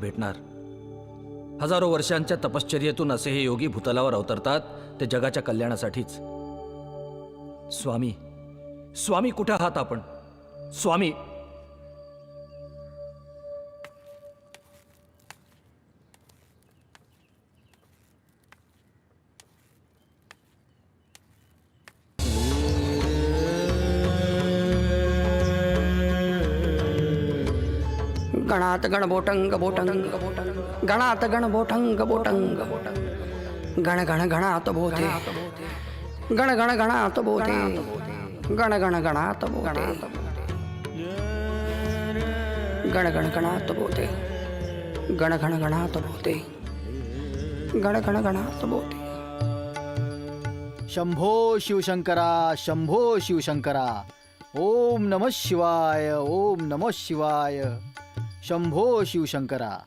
भेटणार. हजारो वर्षांच्या तपश्चर्येतून असे हे योगी भूतलावर अवतरतात ते जगाच्या कल्याणासाठीच. स्वामी स्वामी कुठे आहात आपण? स्वामी गणात गणबोटंग बोटंग। गणात गणबोटंग बोटंग। गण गण गणात बोते गण गण गणात बोते गण गण गणात बोते गण गण गणात बोते गण गण गणात बोते गण गण गणात बोते शंभो शिवशंकरा शंभो शिवशंकरा। ओम नम शिवाय, ओम नम शिवाय। शंभो शिवशंकरा।